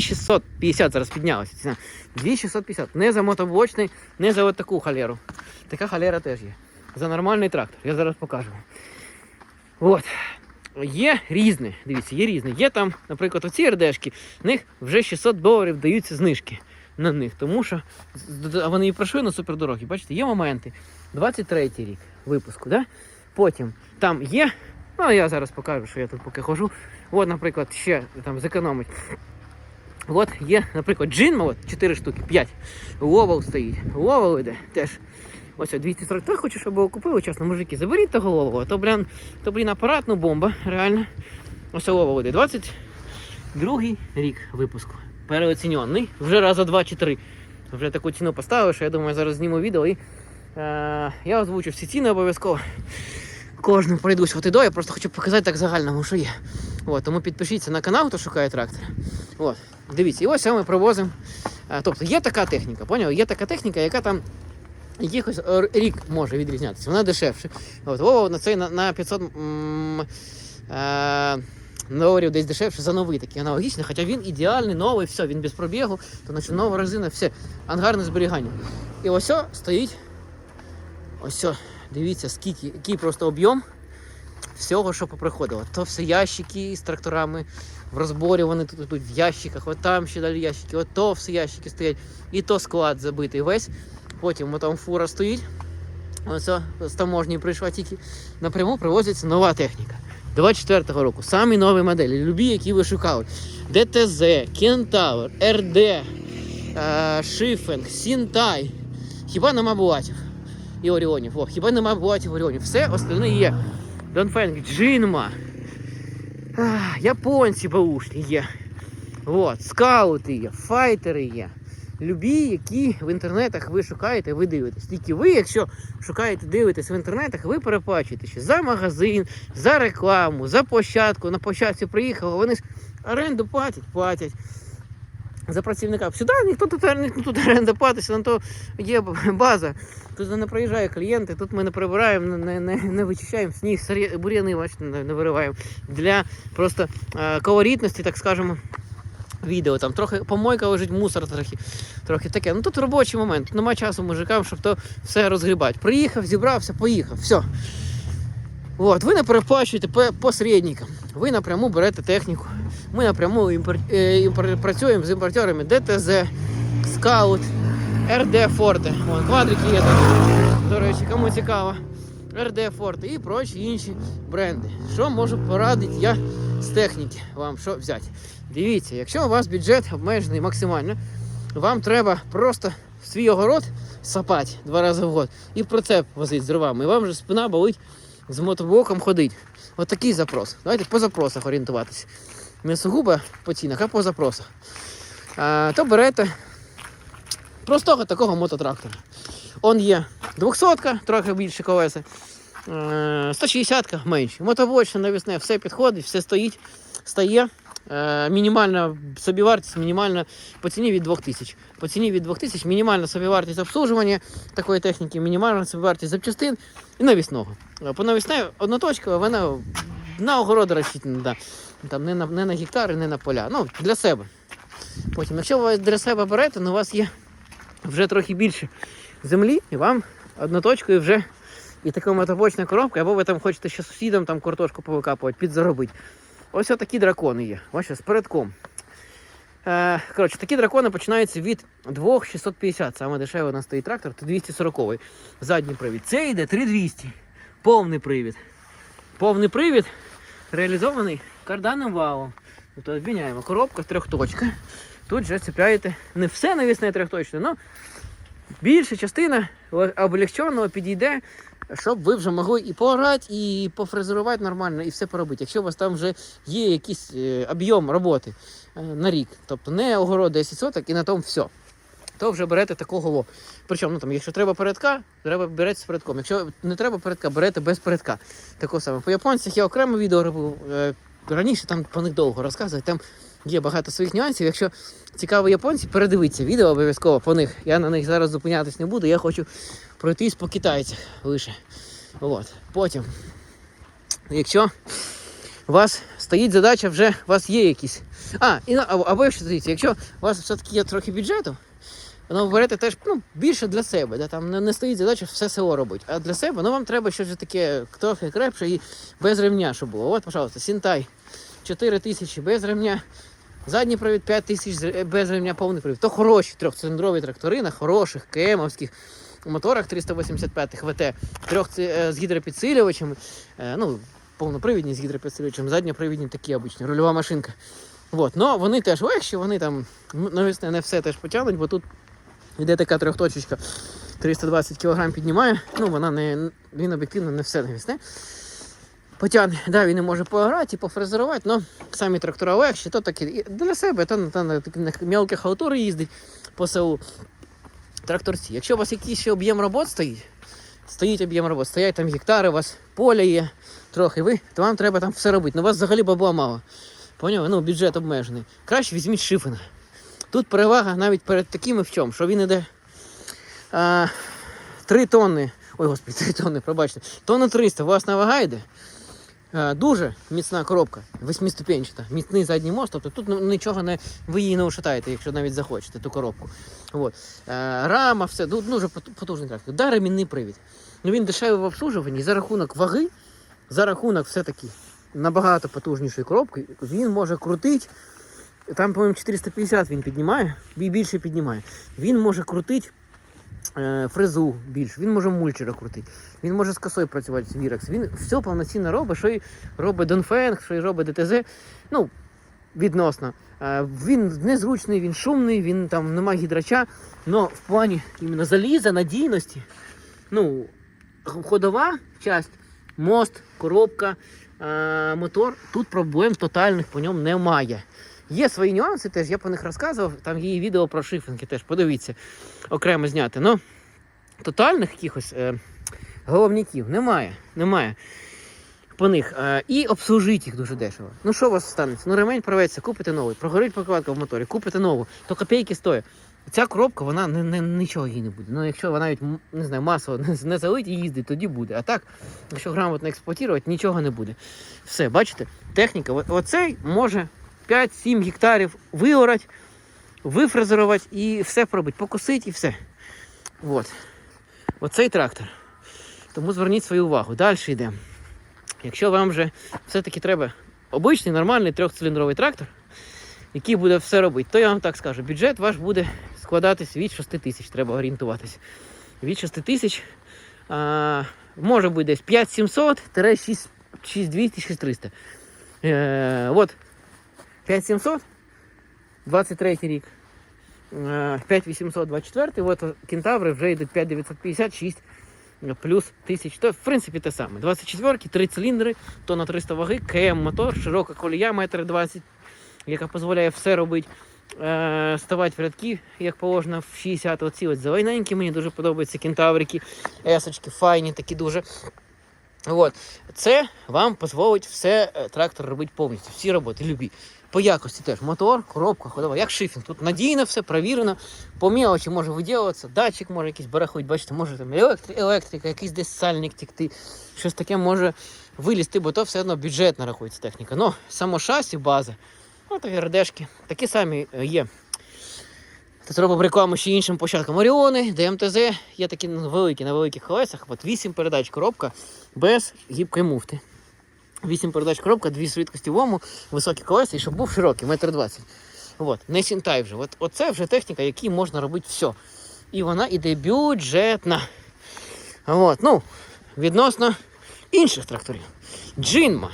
2650 зараз піднялася ціна. 2650. Не за мотоблочний, не за от таку халеру. Така халера теж є. За нормальний трактор. Я зараз покажу. От. Є різні, дивіться, є різні. Є там, наприклад, оці РДшки, в них вже 600 доларів даються знижки на них, тому що вони і пройшли на супердорогі. Бачите, є моменти. 23 рік випуску, да? Потім там є. Ну, я зараз покажу, що я тут поки хожу. От, наприклад, ще там зекономить. От є, наприклад, джинма, от 4 штуки, 5. Ловал стоїть. Ловал іде теж. Ось 240. Я хочу, щоб ви купили, чесно, мужики, заберіть того лового. То, блін, то, блін, апарат, ну бомба, реально. Ось ловал іде. 22 рік випуску. Переоцінений. Вже раза два чи три. Вже таку ціну поставив, що я думаю, я зараз зніму відео і е, я озвучу всі ціни обов'язково. Кожним пройдусь от і до, я просто хочу показати так загальному, що є. От, тому підпишіться на канал, хто шукає трактор. От, дивіться, і ось ми привозимо. Тобто є така техніка, поняли? Є така техніка, яка там якихось е, рік може відрізнятися, вона дешевше. От, Вова на цей на, на 500 е, доларів десь дешевше за новий такий аналогічний, хоча він ідеальний, новий, все, він без пробігу, то значить нова резина, все, ангарне зберігання. І ось о стоїть. Ось, о, дивіться, скільки, який просто об'єм всього, що поприходило. То все ящики з тракторами в розборі, вони тут йдуть в ящиках, от там ще далі ящики, от то все ящики стоять, і то склад забитий весь. Потім от там фура стоїть. Ось о, з таможні прийшла тільки. Напряму привозиться нова техніка. 24-го року. Самі нові моделі, любі, які ви шукали. ДТЗ, Кентавр, РД, е, Шифенг, Сінтай. Хіба нема булатів і Оріонів? О, хіба нема булатів Оріонів? Все остальне є. Донфенг, Джинма. Японці баушні є. От, скаути є, файтери є. Любі, які в інтернетах ви шукаєте, ви дивитесь. Тільки ви, якщо шукаєте, дивитесь в інтернетах, ви переплачуєте що за магазин, за рекламу, за площадку. На площадці приїхали, вони ж оренду платять, платять. За працівника. Сюди ніхто тут, ніхто тут оренду платить, то є база. Тут не приїжджає клієнти, тут ми не прибираємо, не, не, не вичищаємо сніг, бур'яни бачите, не вириваємо. Для просто е, колоритності, так скажемо, відео. Там трохи помойка лежить, мусор трохи, трохи таке. Ну тут робочий момент. Тут Нема часу мужикам, щоб то все розгрібати. Приїхав, зібрався, поїхав. Все. От, ви не переплачуєте по- посередникам. Ви напряму берете техніку. Ми напряму імпор... е, імпор- працюємо з імпортерами ДТЗ, Скаут, РД Форте. Вон, квадрики є тут. До речі, кому цікаво. РД Форте і прочі інші бренди. Що можу порадити я з техніки вам що взяти? Дивіться, якщо у вас бюджет обмежений максимально, вам треба просто в свій огород сапати два рази в год і прицеп возити з дровами. І вам вже спина болить з мотоблоком ходить. От такий запрос. Давайте по запросах орієнтуватися. Не по цінах, а по запросах. А, то берете простого такого мототрактора. Он є 200-ка, трохи більше колеса. 160-ка менше. Мотоблочне, навісне, все підходить, все стоїть, стає. Е, Мінімальна собівартість, мінімальна по ціні від 2000. По ціні від 2000 мінімальна собівартість обслужування такої техніки, мінімальна собівартість запчастин і навісного. Е, По навісне одноточкова, вона на огороди розчитана, да. там не на, не на гектари, не на поля. Ну, для себе. Потім, якщо ви для себе берете, ну у вас є вже трохи більше землі, і вам одноточкою вже і така мотобочна коробка, або ви там хочете ще сусідам там картошку повикапувати, підзаробити. Ось такі дракони є. Бачите, з передком. Е, коротше, такі дракони починаються від 2650. Саме дешевий у нас стоїть трактор, то 240 задній привід. Це йде 3200. Повний привід. Повний привід реалізований карданним валом. Тобто обміняємо коробка трьохточка. Тут же цепляєте не все навісне трьохточне, але більша частина облегченого підійде, щоб ви вже могли і поорати, і пофрезерувати нормально, і все поробити. Якщо у вас там вже є якийсь е, об'єм роботи е, на рік, тобто не огород 10 соток і на тому все. То вже берете такого. Причому, ну там, якщо треба передка, треба берете з передком. Якщо не треба передка, берете без передка. Такого саме. По японцях я окремо відео робив. е, Раніше там по них довго розказувати. Там є багато своїх нюансів. Якщо цікаво японці, передивіться відео обов'язково по них. Я на них зараз зупинятись не буду. Я хочу пройтись по китайцях лише. От. Потім, якщо у вас стоїть задача, вже у вас є якісь А, і, або, якщо дивіться, якщо у вас все-таки є трохи бюджету, ну, ви берете теж ну, більше для себе. Да? Там не, не стоїть задача все село робити. А для себе ну, вам треба щось таке трохи крепше і без ремня, щоб було. От, пожалуйста, Сінтай 4 тисячі без ремня. Задній привід 5 тисяч без ремня повний привід. То хороші трьохциліндрові трактори на хороших КМовських моторах 385 ВТ, е, з гідропідсилювачами, е, ну, повнопривідні з гідропідсилювачем, задньопривідні такі обичні, рульова машинка. От, но вони теж легші, вони там м, навесне не все теж потягнуть, бо тут йде така трьохточечка 320 кг піднімає. Ну, вона не, він об'єктивно не все навісне. Потягне, да, він не може поіграти і пофрезерувати, але самі трактора легші, то такі для себе, то, на таких мелких халтури їздить по селу тракторці. Якщо у вас якийсь ще об'єм робот стоїть, стоїть об'єм робот, стоять там гектари, у вас поля є трохи, ви, то вам треба там все робити. Ну, у вас взагалі бабла мало. Поняли? Ну, бюджет обмежений. Краще візьміть шифена. Тут перевага навіть перед такими в чому, що він іде а, 3 тонни. Ой, господи, 3 тонни, пробачте. Тонна 300, у вас на вага йде. А, дуже міцна коробка, восьмиступенчата, міцний задній мост, тобто тут ну, нічого не, ви її не ушатаєте, якщо навіть захочете ту коробку. От. Рама, все, ну, дуже потужний трактор. Да, ремінний привід. Ну, він дешевий в обслужуванні за рахунок ваги, за рахунок все-таки набагато потужнішої коробки, він може крутити. Там, по-моєму, 450 він піднімає, і більше піднімає. Він може крутити е, фрезу більше, він може мульчера крутити, він може з косою працювати з Вірекс. Він все повноцінно робить, що й робить Донфенг, що й робить ДТЗ. Ну, відносно. Е, він незручний, він шумний, він там нема гідрача, але в плані іменно заліза, надійності, ну, ходова часть, мост, коробка, е, мотор, тут проблем тотальних по ньому немає. Є свої нюанси теж, я по них розказував, там є відео про шифринги теж, подивіться, окремо зняти. Ну, тотальних якихось е, головників немає. немає по них. Е, і обслужити їх дуже дешево. Ну що у вас станеться? Ну ремень порветься, купите новий, прогорить прокладка в моторі, купите нову, то копійки стоїть. Ця коробка, вона не, не, нічого їй не буде. Ну, якщо вона навіть не знаю, масово не, не залить і їздить, тоді буде. А так, якщо грамотно експлуатувати, нічого не буде. Все, бачите, техніка, оцей може 5-7 гектарів виорати, вифрезерувати і все пробити, покосити і все. От. Оцей трактор. Тому зверніть свою увагу. Далі йдемо. Якщо вам вже все-таки треба обичний, нормальний трьохциліндровий трактор, який буде все робити, то я вам так скажу, бюджет ваш буде складатись від 6 тисяч, треба орієнтуватись. Від 6 тисяч може бути десь 5700 6200 6300 Е, от 5700 23 рік. Е, 5800 24 от кентаври вже йдуть 5956 плюс 1000. То, в принципі, те саме. 24 три циліндри, то на 300 ваги, КМ мотор, широка колія, метр 20, яка дозволяє все робити. Е, ставати в рядки, як положено, в 60 оці от зелененькі, мені дуже подобаються кентаврики, есочки, файні такі дуже. От. Це вам дозволить все е, трактор робити повністю, всі роботи, любі. По якості теж мотор, коробка, ходова, як шифінг. Тут надійно все, провірено. По мелочі може виділюватися, датчик може якийсь барахуть, бачите, може там електри- електрика, якийсь десь сальник текти, щось таке може вилізти, бо то все одно бюджетна рахується техніка. Ну, само шасі, база, от ГРДшки, такі самі е, є. Тут робимо рекламу ще іншим початкам. Оріони, ДМТЗ, є такі великі на великих колесах. От 8 передач коробка без гібкої муфти. 8 передач коробка, дві швидкості в ому, високі колеса і щоб був широкий, метр двадцять. От, не сінтай вже. От, оце вже техніка, якій можна робити все. І вона іде бюджетна. От, ну, відносно інших тракторів. Джинма.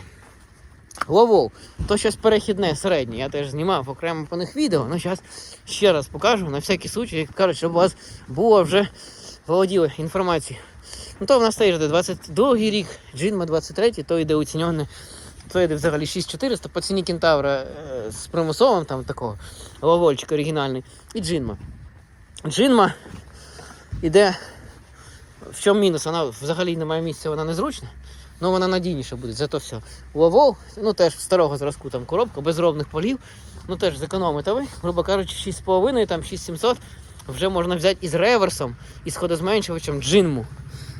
Ловол. То щось перехідне, середнє. Я теж знімав окремо по них відео. Ну, зараз ще раз покажу на всякий случай, як кажуть, щоб у вас було вже володіли інформацією. Ну то в нас теж йде 22 рік, Джинма 23, то йде оцінене. То йде взагалі 6400 по ціні кентавра е, з примусовим там такого ловольчик оригінальний. І Джинма. Джинма іде. В чому мінус? Вона взагалі немає місця, вона незручна. Ну вона надійніша буде, зато все. Ловол, ну теж старого зразку там коробка, без ровних полів. Ну теж зекономите ви, грубо кажучи, 6,5, там 6700 вже можна взяти із реверсом, із ходозменшувачем джинму.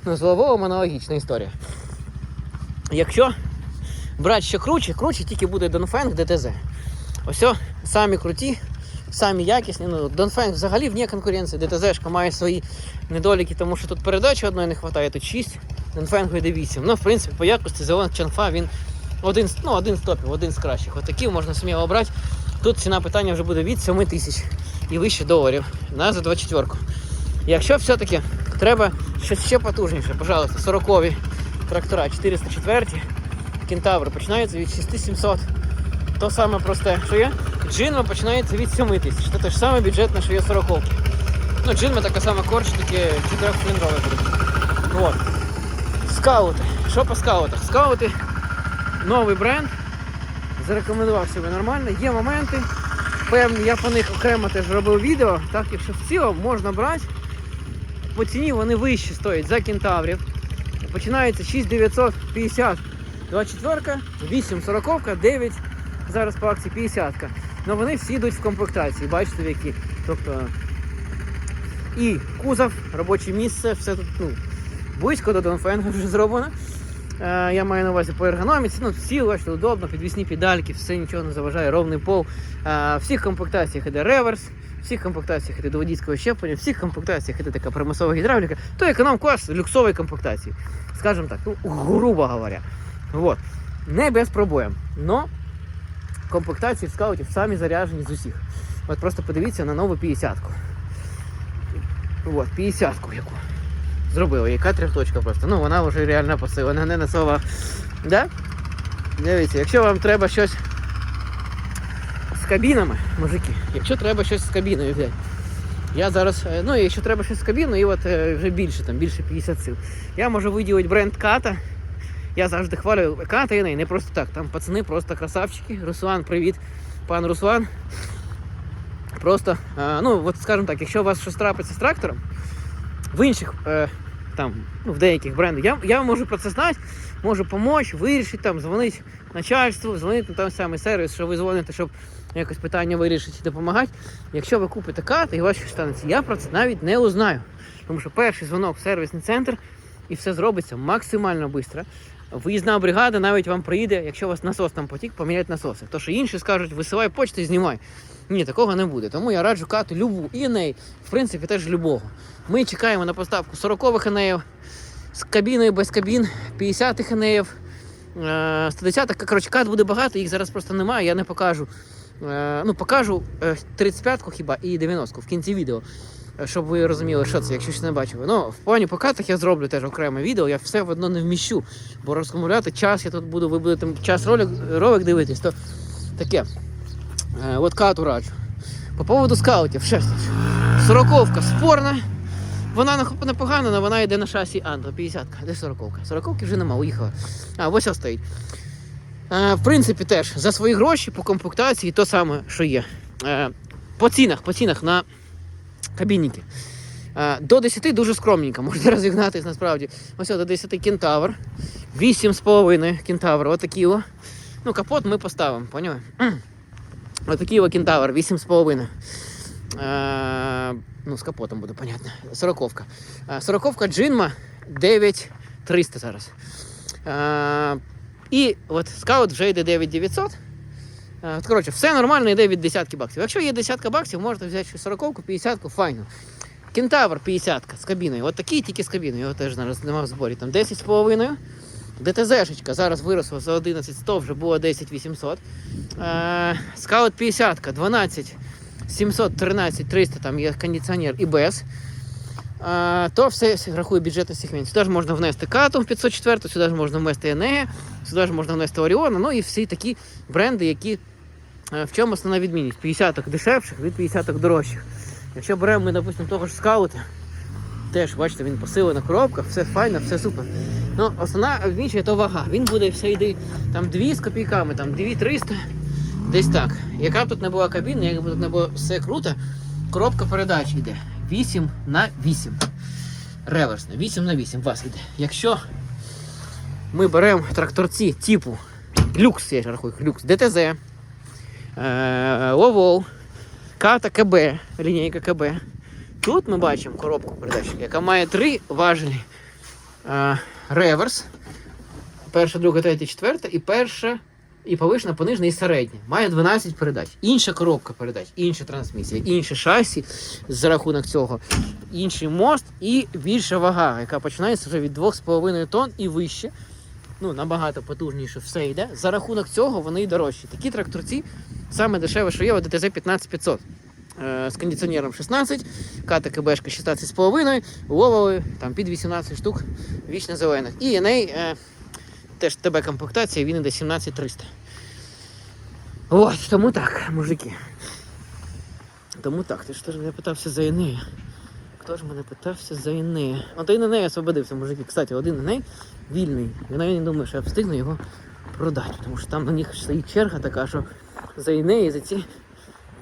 Ну, з лововим аналогічна історія. Якщо брати ще круче, круче тільки буде Донфенг ДТЗ. Ось, самі круті, самі якісні. Ну, Донфенг взагалі вне конкуренції. ДТЗ має свої недоліки, тому що тут передачі одної не вистачає, тут 6, Донфенгу йде 8. Ну, в принципі, по якості Зелон Чанфа він один, ну, один з топів, один з кращих. Отакий можна сміло обрати. Тут ціна питання вже буде від 7 тисяч і вище доларів на за 24. Якщо все-таки треба щось ще потужніше, пожалуйста, 40 трактора 404 кентаври починаються від 6700. То саме просте, що є. Джинма починається від 7 тисяч. Це те ж саме бюджетне, що є 40. Ну, джинма така сама корч, таке 4-циліндрове буде. Вот. Скаути. Що по скаутах? Скаути новий бренд. Зарекомендував себе нормально. Є моменти. Певні, я по них окремо теж робив відео. Так, якщо в цілому можна брати, по ціні вони вищі стоять за кентаврів. Починається 6950 24, 8 40, 9 зараз по акції 50. Ну вони всі йдуть в комплектації, бачите в які. Тобто і кузов, робоче місце, все тут ну, близько до Донфенга вже зроблено. Е, я маю на увазі по ергономіці, ну всі бачите, удобно, підвісні педальки, все нічого не заважає, ровний пол. Е, в всіх комплектаціях іде реверс, в всіх комплектаціях іде до водійського щеплення, в всіх комплектаціях іде така примусова гідравліка, то економ-клас люксової комплектації. Скажімо так, ну, грубо говоря. Вот. Не без проблем. Но комплектації в скаутів самі заряжені з усіх. От просто подивіться на нову 50-ку. От, 50-ку яку. Зробили. Яка трьохточка просто. Ну, вона вже реально посилена, не на слова. Да? Дивіться, якщо вам треба щось з кабінами, мужики, якщо треба щось з кабіною взяти. Я зараз, е, ну якщо треба щось з кабіною, і от е, вже більше, там більше 50 сил. Я можу виділити бренд Ката. Я завжди хвалю Ката і не просто так. Там пацани просто красавчики. Руслан, привіт, пан Руслан. Просто, е, ну, от скажімо так, якщо у вас щось трапиться з трактором, в інших е, там, ну, в деяких брендах, я, я можу про це знати, можу допомогти, вирішити, там, дзвонити начальству, дзвонити на той самий сервіс, що ви дзвоните, щоб якось питання вирішити допомагати. Якщо ви купите кат і у вас щось станеться, я про це навіть не узнаю. Тому що перший дзвонок в сервісний центр і все зробиться максимально швидко. Виїзна бригада навіть вам приїде, якщо у вас насос там потік, поміняти насоси. То що інші скажуть, висилай почту і знімай. Ні, такого не буде. Тому я раджу кату любу і неї, в принципі, теж любого. Ми чекаємо на поставку 40-х енеїв з кабіною без кабін, 50-х енеїв, 110-х. Коротше, кат буде багато, їх зараз просто немає, я не покажу. Е, Ну, покажу е, 35-ку хіба і 90-ку в кінці відео. Е, Щоб ви розуміли, що це, якщо ще не бачили. Ну, в плані по катах я зроблю теж окреме відео, я все одно не вміщу, бо розкомуляти час я тут буду, ви будете час ролик, ролик дивитись, то таке. Е, от кату раджу. По поводу скаутів, ще. Сороковка спорна. Вона не- непогана, але вона йде на шасі Андро 50-ка. Де сороковка? Сороковки вже нема, уїхала. А, ось ось стоїть. Е, в принципі, теж за свої гроші по комплектації то саме, що є. Е, по цінах, по цінах на кабінники. Е, до 10 дуже скромненько, можна розігнатись насправді. Ось до 10 кентавр. 8,5 кентавр. Отакі о. Ну, капот ми поставимо, поняли? Отакий о кентавр, 8,5. Е, ну, з капотом буде, понятно. Сороковка. Е, Сороковка джинма 9300 зараз. І от скаут вже йде 9900. Е, от, Коротше, все нормально йде від десятки баксів. Якщо є десятка баксів, можете взяти ще сороковку, 50-ку, файно. Кентавр 50 з кабіною. От такий тільки з кабіною. Його теж зараз немає в зборі. Там 10,5. ДТЗ-шечка зараз виросла за 11100, вже було 10800. Е, Скаут 50, 12 700, 13 300, там є кондиціонер і без. А, то все рахує бюджетний сегмент. Сюди ж можна внести кату 504, сюди ж можна внести Енея, сюди ж можна внести Оріона, ну і всі такі бренди, які е, в чому основна відмінність? 50 дешевших від 50 дорожчих. Якщо беремо ми, допустимо, того ж скаута, теж бачите, він посилена коробка, все файно, все супер. Ну, основна відмінність то вага. Він буде все йде там 2 з копійками, там 2 300, десь так. Яка б тут не була кабіна, як би тут не було все круто, коробка передач йде 8 на 8. Реверсна, 8 на 8 у вас йде. Якщо ми беремо тракторці типу люкс, я ж рахую, люкс, ДТЗ, е, Ловол, Ката КБ, лінійка КБ. Тут ми бачимо коробку передач, яка має три важелі. Е, реверс. Перша, друга, третя, четверта і перша І повишена, понижена і середня. Має 12 передач. Інша коробка передач, інша трансмісія, інше шасі за рахунок цього, інший мост і більша вага, яка починається вже від 2,5 тонн і вище. Ну, набагато потужніше все йде. За рахунок цього вони і дорожчі. Такі тракторці саме дешеве, що є, от ДТЗ 15500. Е, з кондиціонером 16, ката КБшка 16,5, ловили там під 18 штук вічно зелених. І Еней е, теж ТБ комплектація, він іде 17300. От, тому так, мужики. Тому так, ти ж теж мене питався за Енея. Хто ж мене питався за Енея? Один Еней освободився, мужики. Кстати, один Еней вільний. Я навіть не думаю, що я встигну його продати, тому що там на них стоїть черга така, що за неї, за ці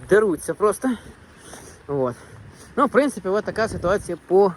деруться просто. От. Ну, в принципі, от така ситуація по